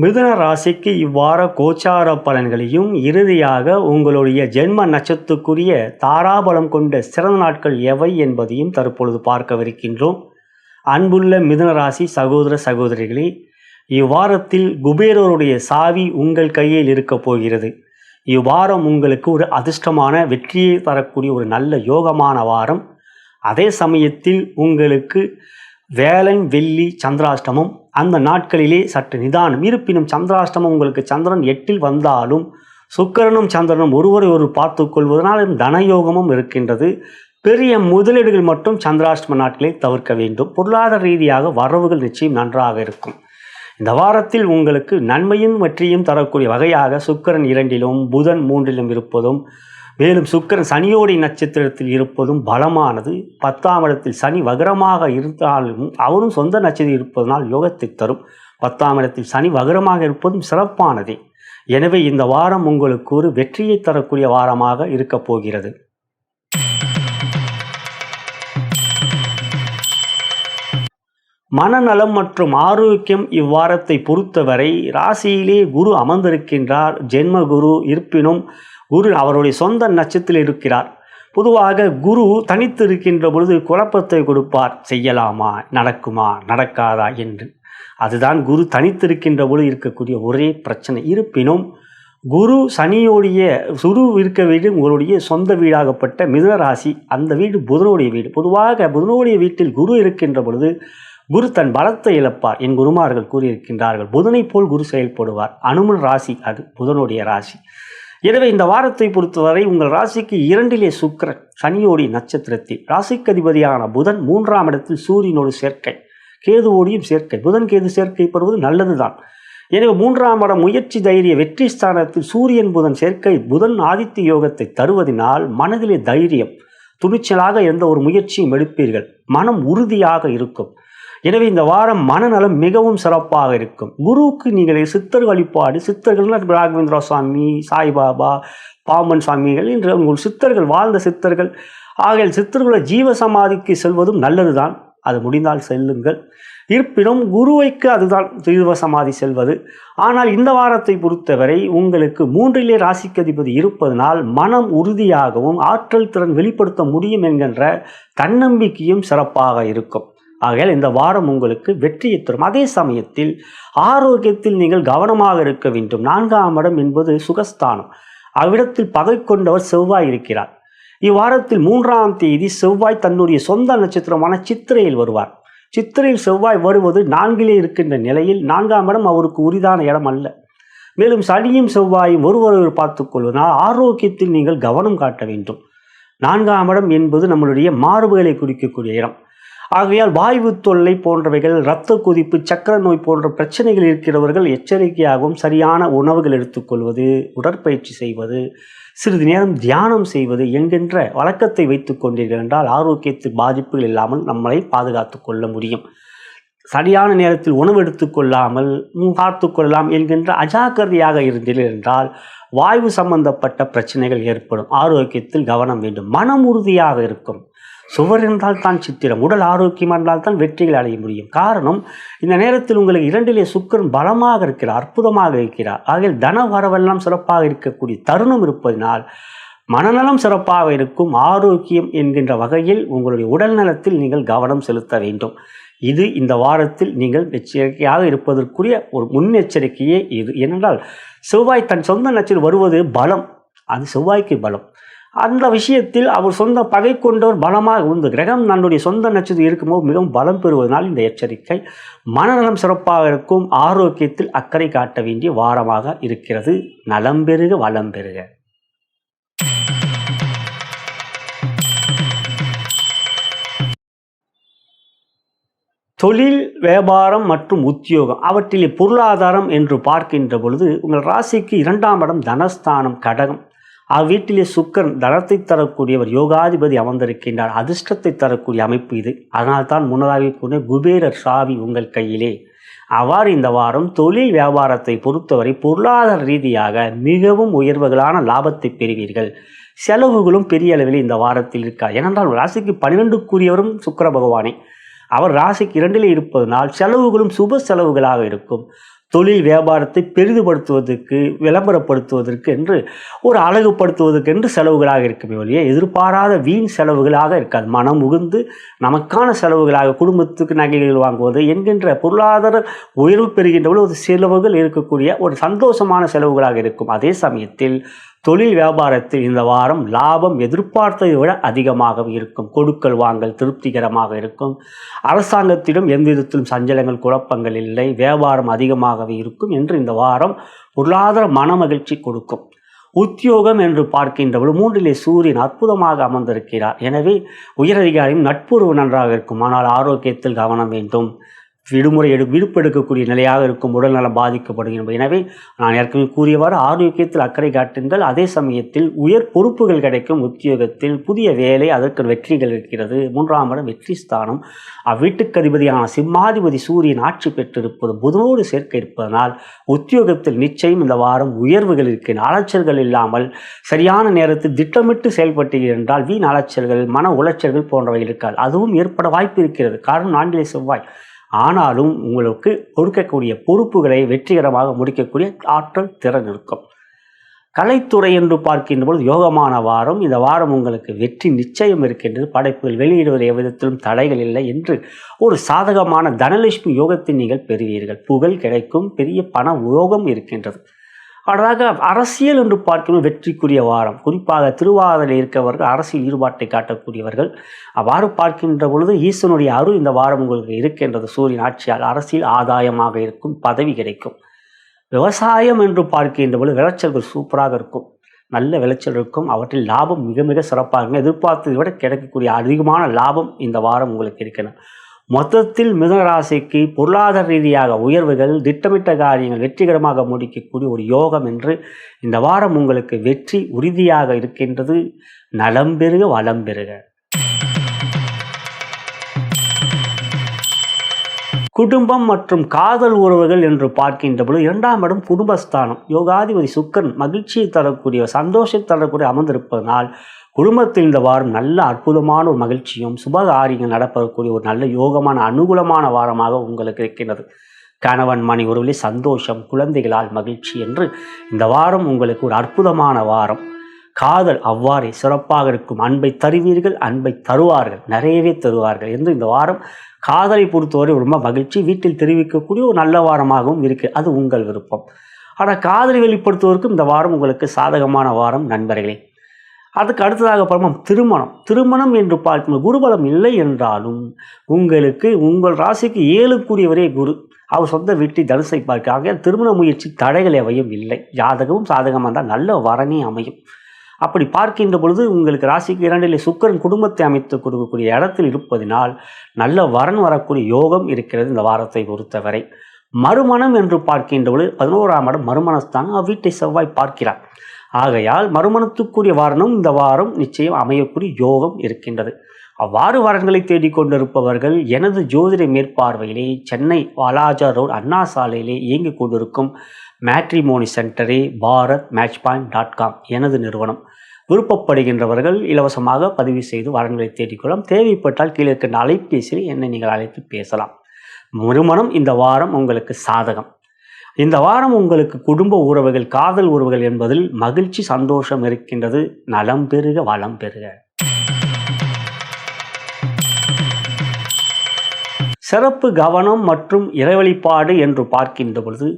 மிதுன ராசிக்கு இவ்வார கோச்சார பலன்களையும் இறுதியாக உங்களுடைய ஜென்ம நட்சத்துக்குரிய தாராபலம் கொண்ட சிறந்த நாட்கள் எவை என்பதையும் தற்பொழுது பார்க்கவிருக்கின்றோம். அன்புள்ள மிதுன ராசி சகோதர சகோதரிகளே இவ்வாரத்தில் குபேரருடைய சாவி உங்கள் கையில் இருக்கப் போகிறது. இவ்வாரம் உங்களுக்கு ஒரு அதிர்ஷ்டமான வெற்றியை தரக்கூடிய ஒரு நல்ல யோகமான வாரம். அதே சமயத்தில் உங்களுக்கு வேலன் வெள்ளி சந்திராஷ்டமம். அந்த நாட்களிலே சற்று நிதானம். இருப்பினும் சந்திராஷ்டமம் உங்களுக்கு சந்திரன் எட்டில் வந்தாலும் சுக்கரனும் சந்திரனும் ஒருவரை ஒரு பார்த்து கொள்வதனால் தனயோகமும் இருக்கின்றது. பெரிய முதலீடுகள் மட்டும் சந்திராஷ்டம நாட்களை தவிர்க்க வேண்டும். பொருளாதார ரீதியாக வரவுகள் நிச்சயம் நன்றாக இருக்கும். இந்த வாரத்தில் உங்களுக்கு நன்மையும் வெற்றியும் தரக்கூடிய வகையாக சுக்கரன் இரண்டிலும் புதன் மூன்றிலும் இருப்பதும் மேலும் சுக்கிரன் சனியோடி நட்சத்திரத்தில் இருப்பதும் பலமானது. பத்தாம் இடத்தில் சனி வகரமாக இருந்தாலும் அவரும் சொந்த நட்சத்திரம் இருப்பதனால் யோகத்தை தரும். பத்தாம் இடத்தில் சனி வகரமாக இருப்பதும் சிறப்பானதே. எனவே இந்த வாரம் உங்களுக்கு ஒரு வெற்றியை தரக்கூடிய வாரமாக இருக்கப் போகிறது. மனநலம் மற்றும் ஆரோக்கியம் இவ்வாரத்தை பொறுத்தவரை ராசியிலே குரு அமர்ந்திருக்கின்றார். ஜென்ம குரு இருப்பினும் குரு அவருடைய சொந்த நட்சத்திரத்தில் இருக்கிறார். பொதுவாக குரு தனித்து இருக்கின்ற பொழுது குழப்பத்தை கொடுப்பார். செய்யலாமா? நடக்குமா? நடக்காதா? என்று. அதுதான் குரு தனித்திருக்கின்ற பொழுது இருக்கக்கூடிய ஒரே பிரச்சனை. இருப்பினும் குரு சனியோடைய சுரு இருக்க வீடு உங்களுடைய சொந்த வீடாகப்பட்ட மிதுன ராசி அந்த வீடு புதனுடைய வீடு. பொதுவாக புதனுடைய வீட்டில் குரு இருக்கின்ற பொழுது குரு தன் பலத்தை இழப்பார் என் குருமார்கள் கூறியிருக்கின்றார்கள். புதனைப் போல் குரு செயல்படுவார். அனுமன் ராசி அது புதனுடைய ராசி. எனவே இந்த வாரத்தை பொறுத்தவரை உங்கள் ராசிக்கு இரண்டிலே சுக்கரன் சனியோடி நட்சத்திரத்தில். ராசிக்கு அதிபதியான புதன் மூன்றாம் இடத்தில் சூரியனோடு சேர்க்கை கேதுவோடியும் சேர்க்கை. புதன் கேது சேர்க்கை பெறுவது நல்லதுதான். எனவே மூன்றாம் இடம் முயற்சி தைரிய வெற்றி ஸ்தானத்தில் சூரியன் புதன் சேர்க்கை. புதன் ஆதித்ய யோகத்தை தருவதினால் மனதிலே தைரியம் துணிச்சலாக எந்த ஒரு முயற்சியும் எடுப்பீர்கள். மனம் உறுதியாக இருக்கும். எனவே இந்த வாரம் மனநலம் மிகவும் சிறப்பாக இருக்கும். குருவுக்கு நீங்கள் சித்தர் வழிபாடு சித்தர்கள் ராகவேந்திரா சுவாமி சாய்பாபா பாம்பன் சுவாமிகள் என்று உங்கள் சித்தர்கள் வாழ்ந்த சித்தர்கள். ஆகிய சித்தர்களை ஜீவ சமாதிக்கு செல்வதும் நல்லதுதான். அது முடிந்தால் செல்லுங்கள். இருப்பினும் குருவைக்கு அதுதான் தீர்வ சமாதி செல்வது. ஆனால் இந்த வாரத்தை பொறுத்தவரை உங்களுக்கு மூன்றிலே ராசிக்கதிபதி இருப்பதனால் மனம் உறுதியாகவும் ஆற்றல் திறன் வெளிப்படுத்த முடியும் என்கின்ற தன்னம்பிக்கையும் சிறப்பாக இருக்கும். ஆகையால் இந்த வாரம் உங்களுக்கு வெற்றியை தரும். அதே சமயத்தில் ஆரோக்கியத்தில் நீங்கள் கவனமாக இருக்க வேண்டும். நான்காம் இடம் என்பது சுகஸ்தானம். அவ்விடத்தில் பகை கொண்டவர் செவ்வாய் இருக்கிறார். இவ்வாரத்தில் மூன்றாம் தேதி செவ்வாய் தன்னுடைய சொந்த நட்சத்திரமான சித்திரையில் வருவார். சித்திரையில் செவ்வாய் வருவது நான்கிலே இருக்கின்ற நிலையில் நான்காம் இடம் அவருக்கு உரிதான இடம் அல்ல. மேலும் சனியும் செவ்வாயும் ஒருவரொரு பார்த்து கொள்வதனால் ஆரோக்கியத்தில் நீங்கள் கவனம் காட்ட வேண்டும். நான்காம் இடம் என்பது நம்மளுடைய மார்புகளை குறிக்கக்கூடிய இடம். ஆகையால் வாய்வு தொல்லை போன்றவைகள் இரத்த கொதிப்பு சக்கர நோய் போன்ற பிரச்சனைகள் இருக்கிறவர்கள் எச்சரிக்கையாகவும் சரியான உணவுகள் எடுத்துக்கொள்வது உடற்பயிற்சி செய்வது சிறிது நேரம் தியானம் செய்வது என்கின்ற வழக்கத்தை வைத்து கொண்டீர்கள் என்றால் ஆரோக்கியத்தில் பாதிப்புகள் இல்லாமல் நம்மளை பாதுகாத்து கொள்ள முடியும். சரியான நேரத்தில் உணவு எடுத்துக்கொள்ளாமல் பார்த்து கொள்ளலாம் என்கின்ற அஜாக்கிரதையாக இருந்தீர்கள் என்றால் வாய்வு சம்பந்தப்பட்ட பிரச்சனைகள் ஏற்படும். ஆரோக்கியத்தில் கவனம் வேண்டும். மனம் உறுதியாக இருக்கும். சுவர் என்றால் தான் சித்திரம் உடல் ஆரோக்கியம் இருந்தால் தான் வெற்றிகள் அடைய முடியும். காரணம் இந்த நேரத்தில் உங்களுக்கு இரண்டிலே சுக்கரன் பலமாக இருக்கிறார் அற்புதமாக இருக்கிறார். ஆகிய தன வரவெல்லாம் சிறப்பாக இருக்கக்கூடிய தருணம் இருப்பதனால் மனநலம் சிறப்பாக இருக்கும் ஆரோக்கியம் என்கின்ற வகையில் உங்களுடைய உடல் நலத்தில் நீங்கள் கவனம் செலுத்த வேண்டும். இது இந்த வாரத்தில் நீங்கள் எச்சரிக்கையாக இருப்பதற்குரிய ஒரு முன்னெச்சரிக்கையே இது. ஏனென்றால் செவ்வாய் தன் சொந்த நச்சில் வருவது பலம். அது செவ்வாய்க்கு பலம். அந்த விஷயத்தில் அவர் சொந்த பகை கொண்டவர் பலமாக உந்து. கிரகம் தன்னுடைய சொந்த நட்சத்திரம் இருக்கும்போது மிகவும் பலம் பெறுவதனால் இந்த எச்சரிக்கை மனநலம் சிறப்பாக இருக்கும் ஆரோக்கியத்தில் அக்கறை காட்ட வேண்டிய வாரமாக இருக்கிறது. நலம் பெருக வளம் பெருக தொழில் வியாபாரம் மற்றும் உத்தியோகம் அவற்றிலே பொருளாதாரம் என்று பார்க்கின்ற பொழுது உங்கள் ராசிக்கு இரண்டாம் இடம் தனஸ்தானம் கடகம். அவ்வீட்டிலே சுக்கரன் தனத்தை தரக்கூடியவர் யோகாதிபதி அமர்ந்திருக்கின்றார். அதிர்ஷ்டத்தை தரக்கூடிய அமைப்பு இது. அதனால்தான் முன்னதாக கூறிய குபேரர் சாவி உங்கள் கையிலே. அவ்வாறு இந்த வாரம் தொழில் வியாபாரத்தை பொறுத்தவரை பொருளாதார ரீதியாக மிகவும் உயர்வுகளான லாபத்தை பெறுவீர்கள். செலவுகளும் பெரிய அளவில் இந்த வாரத்தில் இருக்கா ஏனென்றால் ராசிக்கு பன்னிரெண்டுக்குரியவரும் சுக்கர பகவானே. அவர் ராசிக்கு இரண்டிலே இருப்பதனால் செலவுகளும் சுப செலவுகளாக இருக்கும். தொழில் வியாபாரத்தை பெரிதுபடுத்துவதற்கு விளம்பரப்படுத்துவதற்கு என்று ஒரு அழகுபடுத்துவதற்கு என்று செலவுகளாக இருக்குமே ஒழிய எதிர்பாராத வீண் செலவுகளாக இருக்காது. மனம் உகுந்து நமக்கான செலவுகளாக குடும்பத்துக்கு நகைகள் வாங்குவது என்கின்ற பொருளாதார உயர்வு பெறுகின்றவர்கள் ஒரு செலவுகள் இருக்கக்கூடிய ஒரு சந்தோஷமான செலவுகளாக இருக்கும். அதே சமயத்தில் தொழில் வியாபாரத்தில் இந்த வாரம் லாபம் எதிர்பார்த்ததை விட அதிகமாக இருக்கும். கொடுக்கல் வாங்கல் திருப்திகரமாக இருக்கும். அரசாங்கத்திடம் எந்த விதத்திலும் சஞ்சலங்கள் குழப்பங்கள் இல்லை. வியாபாரம் அதிகமாகவே இருக்கும் என்று இந்த வாரம் பொருளாதார மன மகிழ்ச்சி கொடுக்கும். உத்தியோகம் என்று பார்க்கின்றவள் மூன்றிலே சூரியன் அற்புதமாக அமர்ந்திருக்கிறார். எனவே உயரதிகாரியும் நட்புறவு நன்றாக இருக்கும். ஆனால் ஆரோக்கியத்தில் கவனம் வேண்டும். விடுமுறை எடு விடுப்பெடுக்கக்கூடிய நிலையாக இருக்கும் உடல்நலம் பாதிக்கப்படுகின்றன எனவே நான் ஏற்கனவே கூறியவாறு ஆரோக்கியத்தில் அக்கறை காட்டுங்கள். அதே சமயத்தில் உயர் பொறுப்புகள் கிடைக்கும். உத்தியோகத்தில் புதிய வேலை அதற்கு வெற்றிகள் இருக்கிறது. மூன்றாம் இடம் வெற்றி ஸ்தானம். அவ்வீட்டுக்கு அதிபதியான சிம்மாதிபதி சூரியன் ஆட்சி பெற்றிருப்பது புதனோடு சேர்க்க இருப்பதனால் உத்தியோகத்தில் நிச்சயம் இந்த வாரம் உயர்வுகள் இருக்கின்றன அலைச்சல்கள் இல்லாமல் சரியான நேரத்தில் திட்டமிட்டு செயல்பட்டீர்கள் என்றால் வீண் அலைச்சல்கள் மன உளைச்சல்கள் போன்றவை இருக்காது. அதுவும் ஏற்பட வாய்ப்பு இருக்கிறது. காரணம் நான்கிலே செவ்வாய். ஆனாலும் உங்களுக்கு கொடுக்கக்கூடிய பொறுப்புகளை வெற்றிகரமாக முடிக்கக்கூடிய ஆற்றல் திறன் இருக்கும் கலைத்துறை என்று பார்க்கின்ற பொழுது யோகமான வாரம். இந்த வாரம் உங்களுக்கு வெற்றி நிச்சயம் இருக்கின்றது. படைப்புகள் வெளியிடுவது எவ்விதத்திலும் தடைகள் இல்லை என்று ஒரு சாதகமான தனலட்சுமி யோகத்தை நீங்கள் பெறுவீர்கள். புகழ் கிடைக்கும். பெரிய பண யோகம் இருக்கின்றது. அடுத்ததாக அரசியல் என்று பார்க்கணும் வெற்றிக்குரிய வாரம். குறிப்பாக திருவாதிரை இருக்கவர்கள் அரசியல் ஈடுபாட்டை காட்டக்கூடியவர்கள். அவ்வாறு பார்க்கின்ற பொழுது ஈசனுடைய அருள் இந்த வாரம் உங்களுக்கு இருக்கின்றது. சூரியன் ஆட்சியால் அரசியல் ஆதாயமாக இருக்கும் பதவி கிடைக்கும். விவசாயம் என்று பார்க்கின்ற பொழுது விளைச்சல்கள் சூப்பராக இருக்கும். நல்ல விளைச்சல் இருக்கும். அவற்றில் லாபம் மிக மிக சிறப்பாக இருக்கும். எதிர்பார்த்ததை விட கிடைக்கக்கூடிய அதிகமான லாபம் இந்த வாரம் உங்களுக்கு இருக்கணும் மொத்தத்தில் மிதனராசிக்கு பொருளாதார ரீதியாக உயர்வுகள் திட்டமிட்ட காரியங்கள் வெற்றிகரமாக முடிக்கக்கூடிய ஒரு யோகம் என்று இந்த வாரம் உங்களுக்கு வெற்றி உறுதியாக இருக்கின்றது. நலம் பெருக வளம் பெருக குடும்பம் மற்றும் காதல் உறவுகள் என்று பார்க்கின்ற பொழுது இரண்டாம் இடம் குடும்பஸ்தானம். யோகாதிபதி சுக்கரன் மகிழ்ச்சியை தரக்கூடிய சந்தோஷத்தை தரக்கூடிய அமர்ந்திருப்பதனால் குடும்பத்தில் இந்த வாரம் நல்ல அற்புதமான ஒரு மகிழ்ச்சியும் சுபகாரியங்கள் நடப்பக்கூடிய ஒரு நல்ல யோகமான அனுகூலமான வாரமாக உங்களுக்கு இருக்கின்றது. கணவன் மணி உறவிலே சந்தோஷம் குழந்தைகளால் மகிழ்ச்சி என்று இந்த வாரம் உங்களுக்கு ஒரு அற்புதமான வாரம். காதல் அவ்வாறே சிறப்பாக இருக்கும். அன்பை தருவீர்கள் அன்பை தருவார்கள். நிறையவே தருவார்கள் என்று இந்த வாரம் காதலை பொறுத்தவரை ரொம்ப மகிழ்ச்சி வீட்டில் தெரிவிக்கக்கூடிய ஒரு நல்ல வாரமாகவும் இருக்குது அது உங்கள் விருப்பம். ஆனால் காதலை வெளிப்படுத்துவதற்கும் இந்த வாரம் உங்களுக்கு சாதகமான வாரம் நண்பர்களே. அதுக்கு அடுத்ததாக பரமம் திருமணம். திருமணம் என்று பார்க்கும் குருபலம் இல்லை என்றாலும் உங்களுக்கு உங்கள் ராசிக்கு ஏழுக்குரியவரே குரு. அவர் சொந்த வீட்டை தனுசை பார்க்க. ஆக திருமண முயற்சி தடைகள் எவையும் இல்லை. ஜாதகமும் சாதகமாக இருந்தால் நல்ல வரனே அமையும். அப்படி பார்க்கின்ற பொழுது உங்களுக்கு ராசிக்கு இரண்டிலே சுக்கரன் குடும்பத்தை அமைத்து கொடுக்கக்கூடிய இடத்தில் இருப்பதினால் நல்ல வரன் வரக்கூடிய யோகம் இருக்கிறது இந்த வாரத்தை பொறுத்தவரை. மறுமணம் என்று பார்க்கின்ற பொழுது பதினோராம் இடம் மறுமணஸ்தானம். அவ்வீட்டை செவ்வாய் பார்க்கிறார். ஆகையால் மறுமணத்துக்குரிய வாரணம் இந்த வாரம் நிச்சயம் அமையக்கூடிய யோகம் இருக்கின்றது. அவ்வாறு வரன்களை தேடிக்கொண்டிருப்பவர்கள் எனது ஜோதிட மேற்பார்வையிலே சென்னை வாலாஜா ரோடு அண்ணா சாலையிலே இயங்கிக் கொண்டிருக்கும் matrimony சென்டரே Bharat match point dot com எனது நிறுவனம். விருப்பப்படுகின்றவர்கள் இலவசமாக பதிவு செய்து வரன்களை தேடிக்கொள்ளலாம் தேவைப்பட்டால் கீழே இருக்கின்ற அலைபேசியில் என்னை நீங்கள் அழைத்து பேசலாம். மறுமணம் இந்த வாரம் உங்களுக்கு சாதகம். இந்த வாரம் உங்களுக்கு குடும்ப உறவுகள் காதல் உறவுகள் என்பதில் மகிழ்ச்சி சந்தோஷம் இருக்கின்றது. நலம் பெருக வளம் பெருக. சிறப்பு கவனம் மற்றும் இறைவழிப்பாடு என்று பார்க்கின்ற பொழுது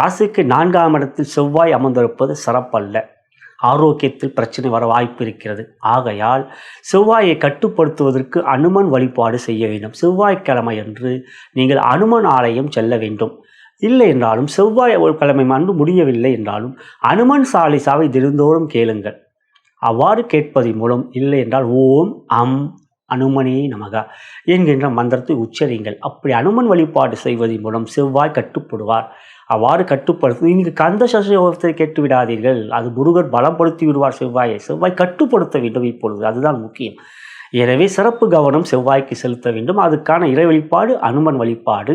ராசிக்கு நான்காம் இடத்தில் செவ்வாய் அமர்ந்திருப்பது சிறப்பல்ல. ஆரோக்கியத்தில் பிரச்சனை வர வாய்ப்பு இருக்கிறது. ஆகையால் செவ்வாயை கட்டுப்படுத்துவதற்கு அனுமன் வழிபாடு செய்ய வேண்டும். செவ்வாய்க்கிழமை என்று நீங்கள் அனுமன் ஆலயம் செல்ல வேண்டும். இல்லை என்றாலும் செவ்வாய் ஒரு கிழமை அன்று முடியவில்லை என்றாலும் அனுமன் சாலிசாவை தினந்தோறும் கேளுங்கள். அவ்வாறு கேட்பதன் மூலம் இல்லை என்றால் ஓம் அம் அனுமனே நமகா என்கின்ற மந்திரத்தை உச்சரிங்கள் அப்படி அனுமன் வழிபாடு செய்வதன் மூலம் செவ்வாய் கட்டுப்படுவார். அவ்வாறு கட்டுப்படுத்தும் இங்கு கந்த சசோகத்தை கேட்டு விடாதீர்கள். அது முருகர் பலப்படுத்தி விடுவார் செவ்வாயை. செவ்வாய் கட்டுப்படுத்த வேண்டும் இப்பொழுது. அதுதான் முக்கியம். எனவே சிறப்பு கவனம் செவ்வாய்க்கு செலுத்த வேண்டும். அதுக்கான இறை வழிபாடு அனுமன் வழிபாடு.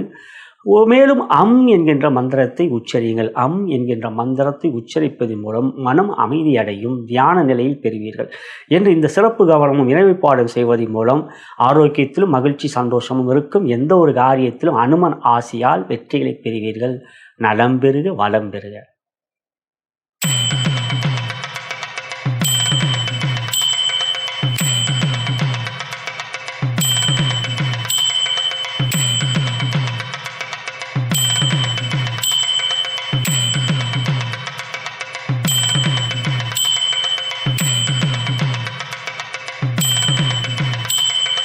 மேலும் அம் என்கின்ற மந்திரத்தை உச்சரியுங்கள். அம் என்கின்ற மந்திரத்தை உச்சரிப்பதன் மூலம் மனம் அமைதியடையும் தியான நிலையில் பெறுவீர்கள் என்று இந்த சிறப்பு கவனமும் இணைப்பாடம் செய்வதன் மூலம் ஆரோக்கியத்திலும் மகிழ்ச்சி சந்தோஷமும் இருக்கும். எந்த ஒரு காரியத்திலும் அனுமன் ஆசியால் வெற்றிகளை பெறுவீர்கள். நலம் பெறுக வளம் பெறுக.